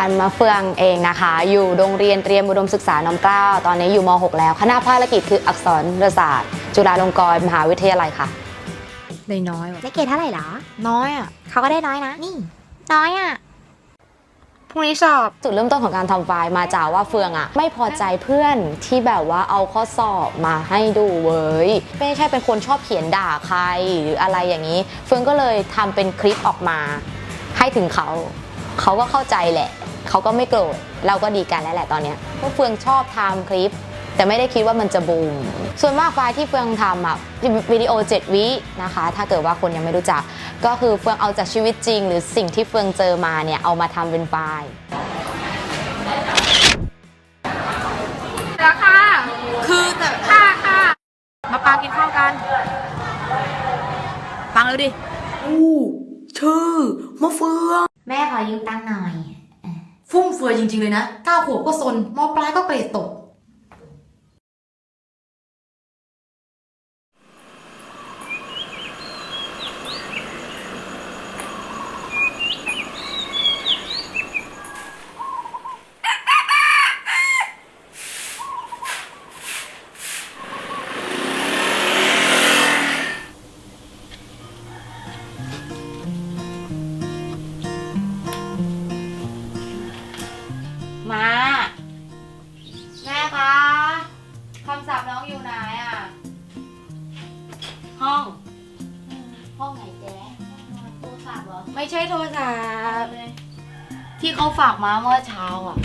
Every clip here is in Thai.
านมาเฟืองเองนะคะ อยู่โรงเรียนเตรียมอุดมศึกษาน้อมเกล้า ตอนนี้อยู่ม .6 แล้ว คณะภารกิจคืออักษรศาสตร์ จุฬาลงกรณ์มหาวิทยาลัยค่ะ ได้น้อยว่ะได้เกรดเท่าไหร่เหรอ น้อยอะ เขาก็ได้น้อยนะ นี่ น้อยอะพรุ่งนี้สอบ จุดเริ่มต้นของการทำไฟล์มาจากว่าเฟืองอะไม่พอใจเพื่อนที่แบบว่าเอาข้อสอบมาให้ดูเว้ยไม่ใช่เป็นคนชอบเขียนด่าใครหรืออะไรอย่างนี้ เฟืองก็เลยทำเป็นคลิปออกมาให้ถึงเขา เขาก็เข้าใจแหละ เขาก็ไม่โกรธ เราก็ดีกันแล้วแหละตอนเนี้ยเพราะเฟืองชอบทำคลิป แต่ไม่ได้คิดว่ามันจะบูม ส่วนมากไฟล์ที่เฟืองทำอะวิดีโอ 7 วินะคะ ถ้าเกิดว่าคนยังไม่รู้จัก ก็คือเฟืองเอาจากชีวิตจริง หรือสิ่งที่เฟืองเจอมาเนี่ยเอามาทำเป็นไฟล์แล้วค่ะคือแต่ค่ะค่ะมาปากินข้าวกัน ฟังเลยดิ อู้ชื่อมะเฟือง แม่ขอยืมตังค์หน่อย ฟุ่มเฟือยจริง ๆ เลยนะเก้าขวบก็ซนมปลายก็เกรดตก ช่โทรศัพท์ที่เขาฝากมาเมื่อเช้าอะ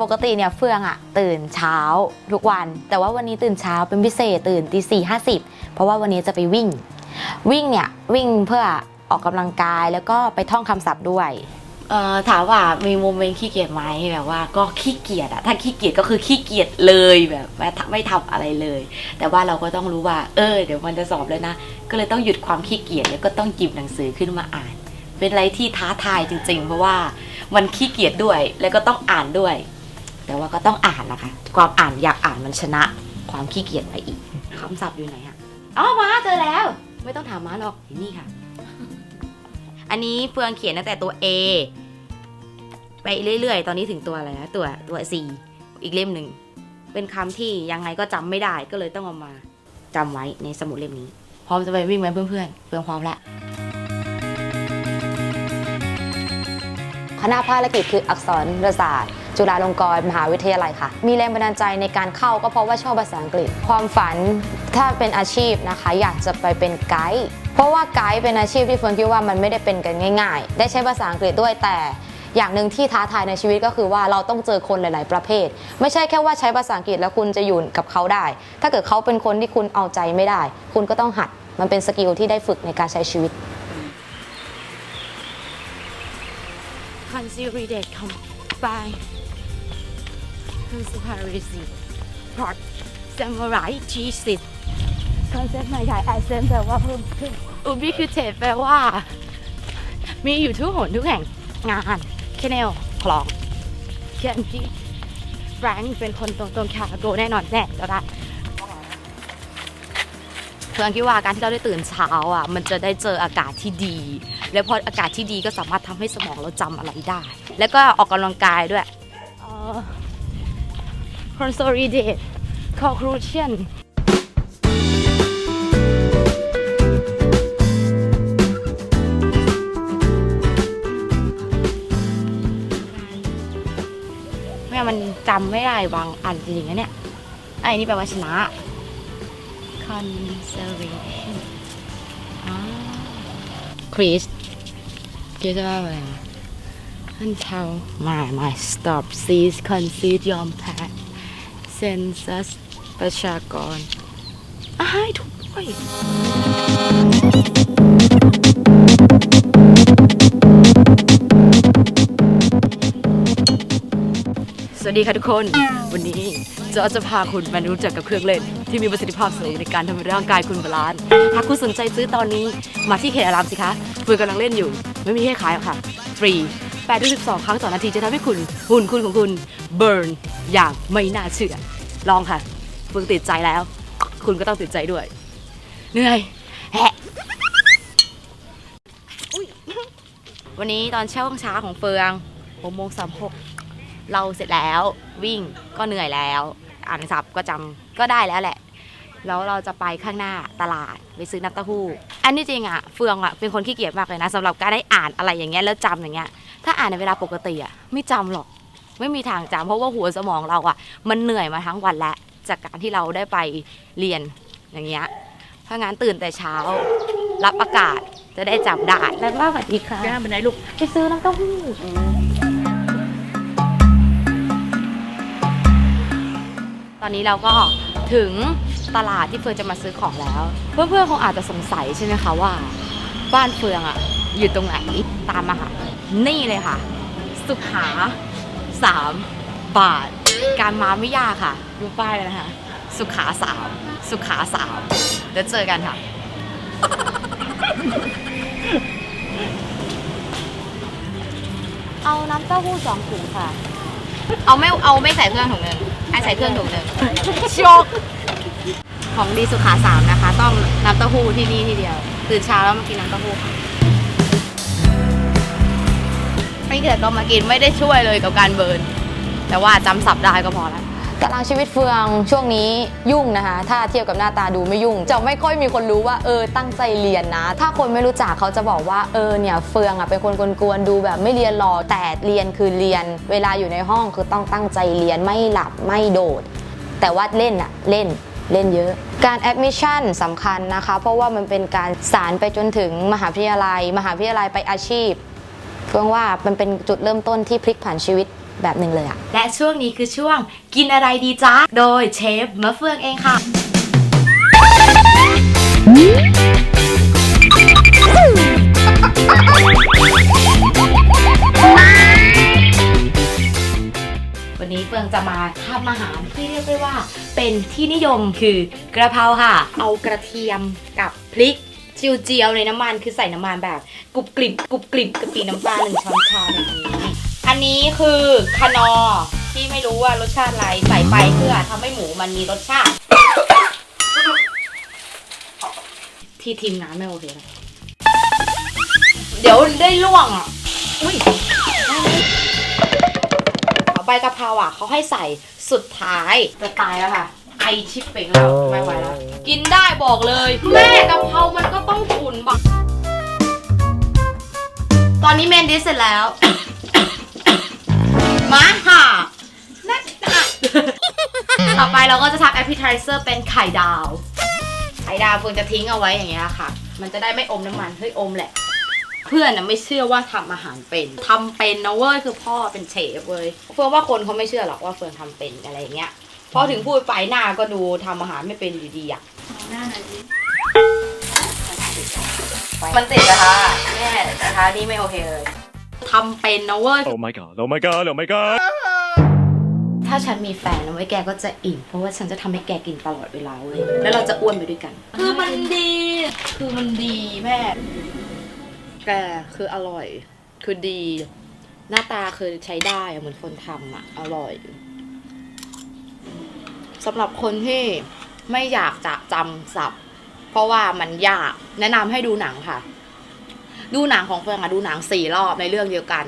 ปกติเนี่ยเฟืองอะตื่นเช้าทุกวัน แต่ว่าวันนี้ตื่นเช้าเป็นพิเศษตื่นตีสี่ห้าสิบเพราะว่าวันนี้จะไปวิ่ง วิ่งเนี่ยวิ่งเพื่อออกกำลังกายแล้วก็ไปท่องคำศัพท์ด้วย เอ่อถามว่ามีโมเมนต์ขี้เกียจไหมแบบว่าก็ขี้เกียจอะถ้าขี้เกียจก็คือขี้เกียจเลยแบบไม่ทำไม่ทำอะไรเลย แต่ว่าเราก็ต้องรู้ว่า เออ เดี๋ยวมันจะสอบแล้วนะ ก็เลยต้องหยุดความขี้เกียจแล้วก็ต้องหยิบหนังสือขึ้นมาอ่าน เป็นอะไรที่ท้าทายจริง ๆ เพราะว่ามันขี้เกียจด้วย แล้วก็ต้องอ่านด้วย แต่ว่าก็ต้องอ่านนะคะ ความอ่านอยากอ่านมันชนะ ความขี้เกียจไปอีกคำศัพท์อยู่ไหนอะอ๋อมาเจอแล้ว ไม่ต้องถามมาหรอกนี่ค่ะ อันนี้เฟืองเขียนตั้งแต่ตัว A ไปเรื่อย ๆ ตอนนี้ถึงตัวอะไรนะตัวตัว C อีกเล่มหนึ่ง เป็นคำที่ยังไงก็จำไม่ได้ก็เลยต้องเอามาจำไว้ในสมุดเล่มนี้ พร้อมจะไปวิ่งไหมเพื่อนๆเฟืองพร้อมแล้ว คณะภารกิจคืออักษรศาสตร์ จุฬาลงกรณ์มหาวิทยาลัยค่ะ มีแรงบันดาลใจในการเข้าก็เพราะว่าชอบภาษาอังกฤษ ความฝันถ้าเป็นอาชีพนะคะ อยากจะไปเป็นไกด์เพราะว่าไกด์เป็นอาชีพที่เฟิร์นคิดว่ามันไม่ได้เป็นกันง่าย ๆ ได้ใช้ภาษาอังกฤษด้วยแต่อย่างหนึ่งที่ท้าทายในชีวิตก็คือว่าเราต้องเจอคนหลาย ๆ ประเภท ไม่ใช่แค่ว่าใช้ภาษาอังกฤษแล้วคุณจะอยู่กับเขาได้ ถ้าเกิดเขาเป็นคนที่คุณเอาใจไม่ได้ คุณก็ต้องหัด มันเป็นสกิลที่ได้ฝึกในการใช้ชีวิต Consider combine Conspiracy Plot Samurai Jesus Concept ใหม่ใหญ่ Accent แปลว่าเพิ่มขึ้น Ubiquitous แปลว่า มีอยู่ทุกหนทุกแห่งงานแคเนลคลองเคนจีแฟรงค์เป็นคนตรงตรงคาโกแน่นอนแน่จะได้เพื่อนคิดว่าการที่เราได้ตื่นเช้าอะ มันจะได้เจออากาศที่ดี แล้วพออากาศที่ดีก็สามารถทำให้สมองเราจำอะไรได้ แล้วก็ออกกำลังกายด้วยเอ่อ consolidate conclusion แม่มันจำไม่ได้บางอันจริงๆนะเนี่ยไอ้นี่แปลว่าชนะ conservation อ๋อ Chris คิดว่าอะไรนะ until my my stop cease concede ยอมแพ้ census ประชากรอ้ายถูกด้วยสวัสดีค่ะทุกคน วันนี้จะจะพาคุณมารู้จักกับเครื่องเล่น ที่มีประสิทธิภาพสูงในการทำให้ร่างกายคุณบาลานซ์ถ้าคุณสนใจซื้อตอนนี้มาที่เขตอารามสิคะฟืนกำลังเล่นอยู่ ไม่มีให้ขายหรอกค่ะ ฟรี8ถึง12 ครั้งต่อนาทีจะทำให้คุณ หุ่นคุณของคุณเบิร์นอย่างไม่น่าเชื่อ ลองค่ะฟืนติดใจแล้ว คุณก็ต้องติดใจด้วย เหนื่อยแฮะวันนี้ตอนเช่าห้องเช้าของเฟืองหกโมงสามหกเราเสร็จแล้ววิ่งก็เหนื่อยแล้ว อ่านศัพท์ก็จำก็ได้แล้วแหละ แล้วเราจะไปข้างหน้าตลาดไปซื้อน้ำเต้าหู้ อันนี้จริงอะเฟืองอะเป็นคนขี้เกียจมากเลยนะสำหรับการได้อ่านอะไรอย่างเงี้ยแล้วจำอย่างเงี้ย ถ้าอ่านในเวลาปกติอะไม่จำหรอก ไม่มีทางจำเพราะว่าหัวสมองเราอะมันเหนื่อยมาทั้งวันแล้วจากการที่เราได้ไปเรียนอย่างเงี้ยถ้างั้นตื่นแต่เช้า รับอากาศจะได้จำได้แล้วว่าสวัสดีค่ะย่าเป็นไรลูกไปซื้อน้ำเต้าหู้ตอนนี้เราก็ถึง ตลาดที่เฟืองจะมาซื้อของแล้ว เพื่อนๆคงอาจจะสงสัยใช่ไหมคะว่า บ้านเฟืองอะอยู่ตรงไหนตามมาค่ะ นี่เลยค่ะ สุขาสามบาท การมาไม่ยากค่ะ ดูป้ายเลยนะคะ สุขาสามสุขาสามเดี๋ยวเจอกันค่ะ เอาน้ำเต้าหู้สองถุงค่ะ เอาไม่เอาไม่ใส่เครื่องถุงหนึ่งให้ใส่เครื่องถุงหนึ่งชก ของดีสุขาสามนะคะ ต้องน้ำเต้าหู้ที่นี่ทีเดียว ตื่นเช้าแล้วมากินน้ำเต้าหู้ค่ะไม่เกิดก็มากินไม่ได้ช่วยเลยกับการเบิร์น แต่ว่าจำสับได้ก็พอแล้วตารางชีวิตเฟืองช่วงนี้ยุ่งนะคะ ถ้าเทียบกับหน้าตาดูไม่ยุ่ง จะไม่ค่อยมีคนรู้ว่าเออตั้งใจเรียนนะ ถ้าคนไม่รู้จักเขาจะบอกว่าเออเนี่ยเฟืองอะเป็นคนกวนๆดูแบบไม่เรียนหรอกแต่เรียนคือเรียน เวลาอยู่ในห้องคือต้องตั้งใจเรียนไม่หลับไม่โดด แต่ว่าเล่นอะเล่น เล่นเยอะ การแอดมิชชั่นสำคัญนะคะ เพราะว่ามันเป็นการสารไปจนถึงมหาวิทยาลัย มหาวิทยาลัยไปอาชีพเฟืองว่ามันเป็นจุดเริ่มต้นที่พลิกผันชีวิตแบบหนึ่งเลยอะและช่วงนี้คือช่วงกินอะไรดีจ๊ะโดยเชฟมะเฟืองเองค่ะ วันนี้เฟืองจะมาทำอาหารที่เรียกได้ว่า เป็นที่นิยมคือกระเพราค่ะ เอากระเทียมกับพริกเจียวๆในน้ำมันคือใส่น้ำมันแบบกรุบกริบกรุบกริบกะปิน้ำปลาหนึ่งช้อนชาแบบนี้อันนี้คือคานอที่ไม่รู้ว่ารสชาติอะไรใส่ไปเพื่อทำให้หมูมันมีรสชาติ ที่ทีมงานไม่โอเคนะเดี๋ยวได้ล่วงอะอุ้ย ใบกะเพราอะเขาให้ใส่สุดท้ายจะตายแล้วค่ะ ไอชิปเป่งแล้วไม่ไหวแล้ว กินได้บอกเลย แม่กะเพรามันก็ต้องขุนบักตอนนี้เมนดิสเสร็จแล้ว มาค่ะนักอะต่อไปเราก็จะทำ appetizer เป็นไข่ดาว ไข่ดาวเฟิร์นจะทิ้งเอาไว้อย่างเงี้ยค่ะ มันจะได้ไม่อมน้ำมัน เฮ้ยอมแหละ เพื่อนน่ะไม่เชื่อว่าทำอาหารเป็นทำเป็นนะเว้ยคือพ่อเป็นเชฟเว้ยเฟิร์นว่าคนเขาไม่เชื่อหรอกว่าเฟิร์นทำเป็นอะไรอย่างเงี้ยพอถึงพูดไปหน้าก็ดูทำอาหารไม่เป็นอยู่ดีอะมันติดนะคะแม่นะคะนี่ไม่โอเคเลยทำเป็นนะเว้ย Oh my god, oh my god, oh my god. ถ้าฉันมีแฟนนะเว้ยแกก็จะอิ่มเพราะว่าฉันจะทำให้แกกินตลอดเวลาเว้ยแล้วเราจะอ้วนไปด้วยกัน คือมันดี คือมันดีแม่ แกคืออร่อย คือดี หน้าตาคือใช้ได้เหมือนคนทำอะอร่อยสำหรับคนที่ไม่อยากจะจำศัพท์ เพราะว่ามันยากแนะนำให้ดูหนังค่ะ ดูหนังของเฟิร์นอะดูหนังสี่รอบในเรื่องเดียวกัน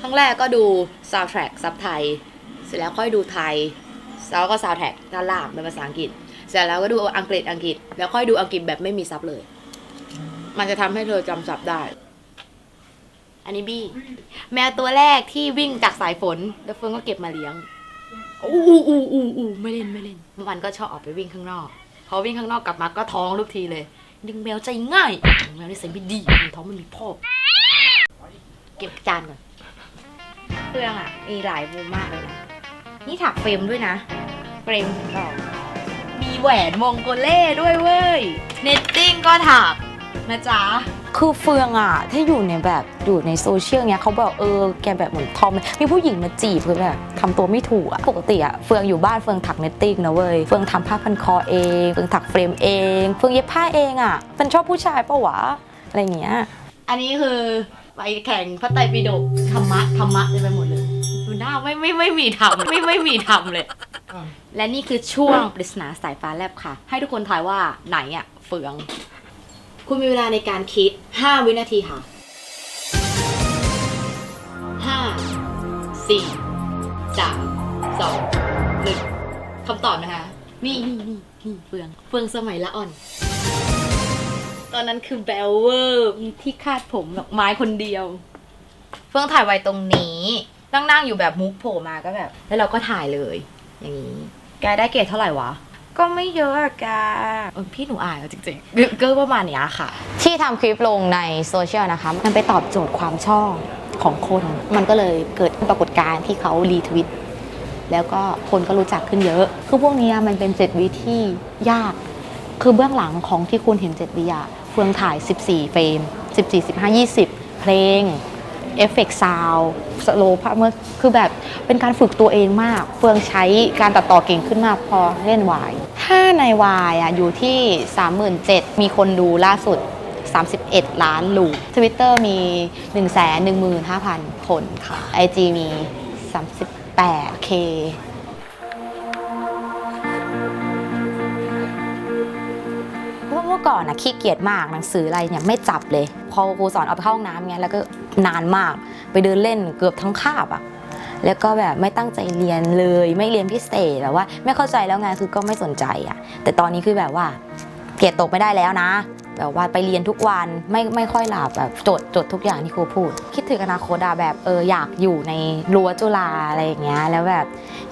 ครั้งแรกก็ดู soundtrack ซับไทย เสร็จแล้วค่อยดูไทยแล้วก็ soundtrack ด้านล่างเป็นภาษาอังกฤษ เสร็จแล้วก็ดูอังกฤษอังกฤษ แล้วค่อยดูอังกฤษแบบไม่มีซับเลย มันจะทำให้เธอจำซับได้ อันนี้บี้ แมวตัวแรกที่วิ่งจากสายฝน แล้วเฟิร์นก็เก็บมาเลี้ยง อู้อู้อู้อู้อู้ไม่เล่นไม่เล่นมันก็ชอบออกไปวิ่งข้างนอก พอวิ่งข้างนอกกลับมาก็ท้องทุกทีเลย ดึงแมวใจง่ายแมวนี่ใส่ไม่ดีมันท้องมันมีพ่อเก็บจานก่อน เครื่องอะ มีหลายมุมมากเลยนะ นี่ถักเฟรมด้วยนะ เฟรมถึงต่อมีแหวนมงโกเล่ด้วยเว้ย เนตติ้งก็ถัก นะจ๊ะ คือเฟืองอะถ้าอยู่ในแบบอยู่ในโซเชียลเนี้ยเขาบอกเออแกแบบเหมือนทอม มีผู้หญิงมาจีบคือแบบทำตัวไม่ถูกอะปกติอะเฟืองอยู่บ้านเฟืองถักเนตติ้งนะเว้ย เฟืองทำผ้าพันคอเอง เฟืองถักเฟรมเอง เฟืองเย็บผ้าเองอะเป็นชอบผู้ชายปะวะอะไรอย่างเงี้ย อันนี้คือไปแข่งพระไตรปิฎกธรรมะธรรมะเต็มไปหมดเลยดูหน้าไม่ไม่ไม่มีทำไม่ไม่มีทำเลย และนี่คือช่วงปริศนาสายฟ้าแลบค่ะ ให้ทุกคนทายว่าไหนอะเฟือง คุณมีเวลาในการคิด 5 วินาทีค่ะ5สี่สามสองหนึ่งคำตอบนะคะ นี่นี่นี่นี่เฟือง เฟืองสมัยละอ่อน ตอนนั้นคือแบลเวอร์มีที่คาดผมดอกไม้คนเดียว เฟื่องถ่ายไว้ตรงนี้นั่งนั่งๆอยู่แบบมุกโผล่มาก็แบบ แล้วเราก็ถ่ายเลย อย่างนี้ แกได้เกรดเท่าไหร่วะ ก็ไม่เยอะอะแกเออพี่หนูอายอะจริงๆ ก็ประมาณเนี้ยค่ะ ที่ทำคลิปลงในโซเชียลนะคะ มันไปตอบโจทย์ความชอบของคน มันก็เลยเกิดปรากฏการณ์ที่เขารีทวิตแล้วก็คนก็รู้จักขึ้นเยอะ คือพวกเนี้ยมันเป็นเจ็ดวิที่ยาก คือเบื้องหลังของที่คุณเห็นเจ็ดวิอะเฟืองถ่าย 14 เฟรม 14 15 20 เพลง เอฟเฟกต์ซาวสโลว์พเมื่อคือแบบเป็นการฝึกตัวเองมาก เฟืองใช้การตัดต่อเก่งขึ้นมากพอเล่นวาย ถ้าในวายอะอยู่ที่ 37,000 มีคนดูล่าสุด 31 ล้านลูกทวิตเตอร์มี 1 1 5 0 0 0 คนค่ะไอจีมี 38K เมื่อก่อนนะขี้เกียจมากหนังสืออะไรเนี่ยไม่จับเลย พอครูสอนเอาไปเข้าห้องน้ำเงี้ยแล้วก็นานมากไปเดินเล่นเกือบทั้งคาบอะแล้วก็แบบไม่ตั้งใจเรียนเลยไม่เรียนพิเศษแบบว่า ไม่เข้าใจแล้วไงคือก็ไม่สนใจอะแต่ตอนนี้คือแบบว่าเกรดตกไม่ได้แล้วนะแบบว่าไปเรียนทุกวันไม่ไม่ค่อยหลับแบบจดจดทุกอย่างที่ครูพูด คิดถึงอนาคตอะแบบเอออยากอยู่ในรั้วจุฬาอะไรอย่างเงี้ยแล้วแบบ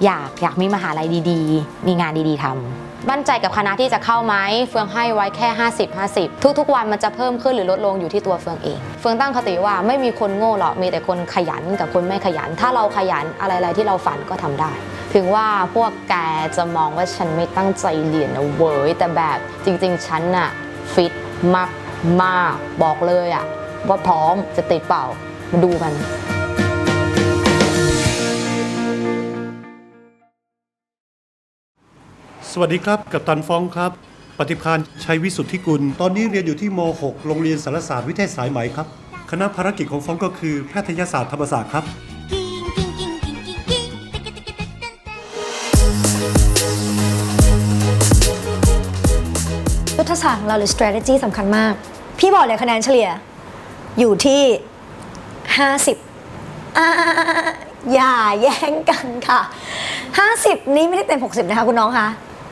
อยากอยากมีมหาลัยดี ๆ มีงานดีๆทำ มั่นใจกับคณะที่จะเข้าไหมเฟืองให้ไว้แค่ 50 50 ทุกๆ วันมันจะเพิ่มขึ้นหรือลดลงอยู่ที่ตัวเฟืองเอง เฟืองตั้งคติว่าไม่มีคนโง่หรอกมีแต่คนขยันกับคนไม่ขยัน ถ้าเราขยันอะไรๆที่เราฝันก็ทำได้ ถึงว่าพวกแกจะมองว่าฉันไม่ตั้งใจเรียนนะเว้ยแต่แบบจริง ๆ ฉันน่ะฟิตมากมากบอกเลยอะว่าพร้อมจะติดเปล่ามาดูกัน วัสดีครับ กับตันฟองครับ ปฏิพานชัยวิสุทธิกุล ตอนนี้เรียนอยู่ที่ม .6 โรงเรียนสารศาสตร์วิเทศสายไหมครับ คณะภารกิจของฟองก็คือแพทยศาสตร์ธรรมศาสตร์ครับ ยุทธศาสตร์ของเราหรือ strategy สำคัญมาก พี่บอกเลยคะแนนเฉลี่ย อยู่ที่ 50อ่าอย่าแย่งกันค่ะ 50 นี้ไม่ได้เต็ม 60 นะคะคุณน้องคะ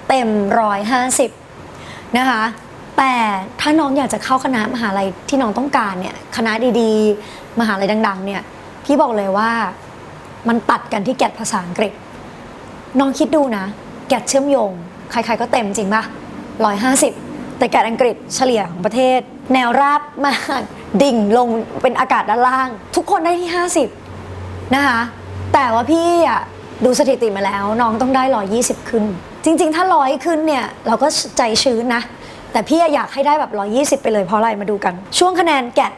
เต็ม 150 นะคะ แต่ถ้าน้องอยากจะเข้าคณะมหาลัยที่น้องต้องการเนี่ยคณะดีๆ มหาลัยดัง ๆ เนี่ยพี่บอกเลยว่ามันตัดกันที่แกดภาษาอังกฤษ น้องคิดดูนะ แกดเชื่อมโยง ใครๆก็เต็มจริงปะร้อยห้าสิบแต่แกดอังกฤษเฉลี่ยของประเทศ แนวราบมากดิ่งลงเป็นอากาศด้านล่าง ทุกคนได้ที่ 50 นะคะ แต่ว่าพี่อะดูสถิติมาแล้ว น้องต้องได้ 120 ขึ้น จริง ๆ ถ้าร้อยขึ้นเนี่ยเราก็ใจชื้นนะ แต่พี่อยากให้ได้แบบ 120 ไปเลยเพราะอะไรมาดูกัน ช่วงคะแนนแกด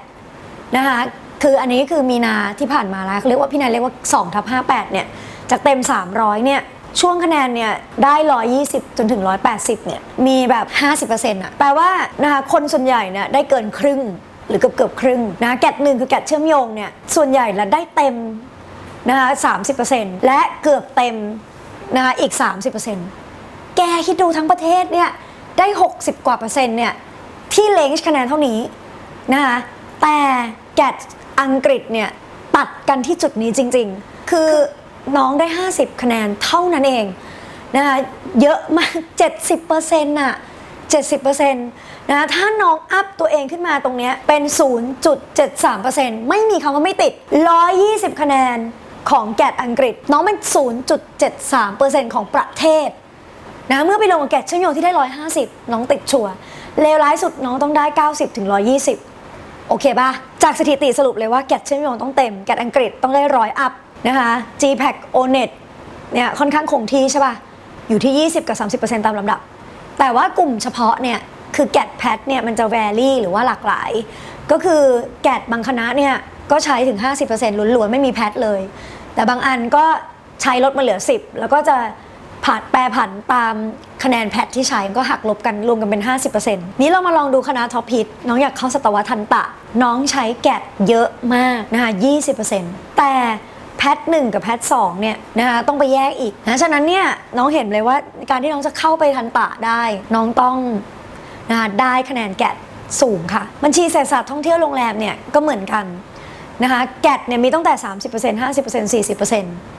นะคะคืออันนี้คือมีนาที่ผ่านมาแล้วเขาเรียกว่าพี่นายเรียกว่า2ทับ58 เนี่ยจากเต็ม 300 เนี่ยช่วงคะแนนเนี่ยได้ 120 จนถึง 180 เนี่ยมีแบบ 50%อะแปลว่านะคะคนส่วนใหญ่เนี่ยได้เกินครึ่งหรือเกือบเกือบครึ่งนะแกดหนึ่งคือแกดเชื่อมโยงเนี่ยส่วนใหญ่ล้วได้เต็มนะคะ30%และเกือบเต็มนะคะอีก 30% แกคิดดูทั้งประเทศเนี่ยได้ 60 กว่าเปอร์เซ็นต์เนี่ยที่เลนจ์คะแนนเท่านี้นะคะแต่แกดอังกฤษเนี่ยตัดกันที่จุดนี้จริง ๆ คือน้องได้ 50 คะแนนเท่านั้นเองนะคะเยอะมาก 70%น่ะ70%นะคะถ้าน้องอัพตัวเองขึ้นมาตรงเนี้ยเป็น 0.73%ไม่มีคำว่าไม่ติด 120 คะแนนของแกดอังกฤษ น้องเป็น 0.73%ของประเทศ นะเมื่อไปลงกับแกดเชื่อมโยงที่ได้ 150 น้องติดชัวร์เลวร้ายสุดน้องต้องได้ 90ถึง120 โอเคป่ะ จากสถิติสรุปเลยว่าแกดเชื่อมโยงต้องเต็มแกดอังกฤษต้องได้ร้อยอัพนะคะ GPAC ONET เนี่ยค่อนข้างคงที่ใช่ป่ะ อยู่ที่ 20 กับ 30%ตามลำดับ แต่ว่ากลุ่มเฉพาะเนี่ยคือแกดแพทเนี่ยมันจะแวรี่หรือว่าหลากหลาย ก็คือแกดบางคณะเนี่ยก็ใช้ถึง 50%ล้วนๆไม่มีแพทเลย แต่บางอันก็ใช้ลดมาเหลือ 10 แล้วก็จะ ผัดแปรผันตามคะแนนแพทที่ใช้ก็หักลบกันรวมกันเป็น 50%นี้เรามาลองดูคณะท็อปพิทน้องอยากเข้าสตวทันตะ น้องใช้แกดเยอะมากนะคะ20%แต่แพทหนึ่งกับแพทสองเนี่ยนะคะต้องไปแยกอีกนะฉะนั้นเนี่ยน้องเห็นเลยว่าการที่น้องจะเข้าไปทันตะได้ น้องต้องนะคะได้คะแนนแกดสูงค่ะ บัญชีเศรษฐศาสตร์ท่องเที่ยวโรงแรมเนี่ยก็เหมือนกันนะคะแกดเนี่ยมีตั้งแต่ 30% 50% 40%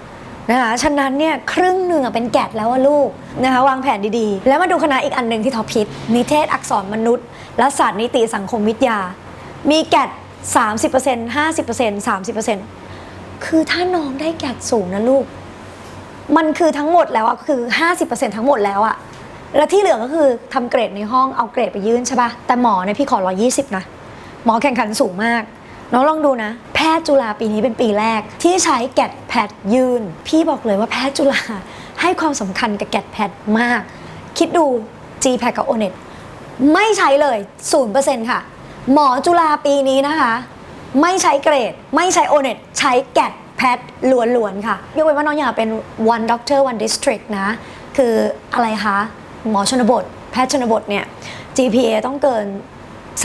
นะคะฉะนั้นเนี่ยครึ่งหนึ่งอะเป็นแกดแล้วอะลูกนะคะวางแผนดีๆ แล้วมาดูคณะอีกอันหนึ่งที่ท็อปฮิตนิเทศอักษรมนุษย์ และศาสตร์นิติสังคมวิทยา มีแกด30% 50% 30%คือถ้าน้องได้แกดสูงนะลูก มันคือทั้งหมดแล้วอะคือ 50%ทั้งหมดแล้วอะแล้วที่เหลือก็คือทำเกรดในห้องเอาเกรดไปยื่นใช่ปะแต่หมอเนี่ยพี่ขอ120นะ หมอแข่งขันสูงมาก น้องลองดูนะ แพทย์จุฬาปีนี้เป็นปีแรก ที่ใช้แกดแพดยืน พี่บอกเลยว่าแพทย์จุฬาให้ความสำคัญกับแกดแพดมาก คิดดู G แพดกับ o n e t ไม่ใช้เลย 0%ค่ะ หมอจุฬาปีนี้นะคะ ไม่ใช้เกรด ไม่ใช้ o n e t ใช้แกดแพดล้วนๆค่ะยกเว้นว่าน้องอยากเป็น one doctor one district นะ คืออะไรคะ หมอชนบท แพทย์ชนบทเนี่ย GPA ต้องเกิน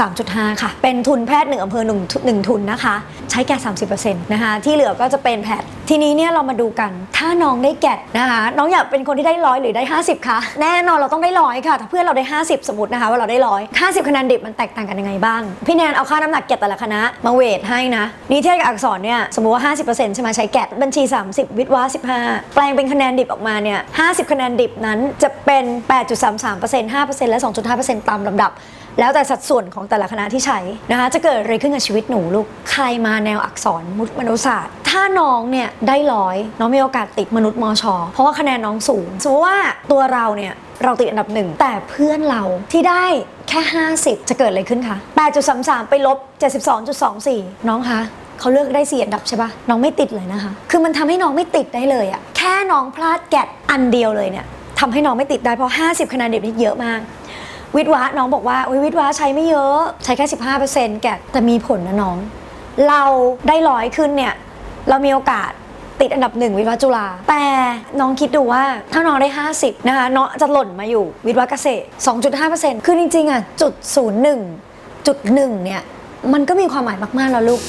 3.5 ค่ะ เป็นทุนแพทย์หนึ่งอำเภอหนึ่งทุหนึ่งทุนนะคะ ใช้แกด30%นะคะ ที่เหลือก็จะเป็นแพทย์ ทีนี้เนี่ยเรามาดูกัน ถ้าน้องได้แกดนะคะ น้องอยากเป็นคนที่ได้ร้อยหรือได้ 50 คะแน่นอนเราต้องได้ร้อยค่ะ ถ้าเพื่อนเราได้ 50 สมมตินะคะ ว่าเราได้ร้อย50คะแนนดิบมันแตกต่างกันยังไงบ้าง พี่แนนเอาค่าน้ำหนักแกดแต่ละคณะมาเวทให้นะ นิเทศกับอักษรเนี่ยสมมติว่า 50%ใช่ไหมใช้แกดบัญชี 30 วิทย์วา15 แปลงเป็นคะแนนดิบออกมาเนี่ย50 คะแนนดิบนั้นจะเป็น 8.33% 5%และ 2.5%ตามลำดับ แล้วแต่สัดส่วนของแต่ละคณะที่ใช้นะคะจะเกิดอะไรขึ้นกับชีวิตหนูลูกใครมาแนวอักษรมนุษยศาสตร์ ถ้าน้องเนี่ยได้ร้อยน้องมีโอกาสติดมนุษย์มชเพราะว่าคะแนนน้องสูงสมมติว่าตัวเราเนี่ยเราติดอันดับหนึ่งแต่เพื่อนเราที่ได้แค่ 50 จะเกิดอะไรขึ้นคะ8.33 ไปลบ 72.24 น้องคะเขาเลือกได้สี่อันดับใช่ปะน้องไม่ติดเลยนะคะ คือมันทำให้น้องไม่ติดได้เลยอะแค่น้องพลาดแกดอันเดียวเลยเนี่ยทำให้น้องไม่ติดได้เพราะ 50 คะแนนเด็บนี่เยอะมาก วิทวะน้องบอกว่าอุ๊ยวิทวะใช้ไม่เยอะใช้แค่ 15%แกะแต่มีผลนะน้อง เราได้ร้อยขึ้นเนี่ย เรามีโอกาสติดอันดับหนึ่งวิทวะจุฬาแต่น้องคิดดูว่าถ้าน้องได้ 50 นะคะน้องจะหล่นมาอยู่วิทวะเกษตร 2.5%คือจริงๆอะจุด01จุดหนึ่งเนี่ยมันก็มีความหมายมากๆแล้วลูก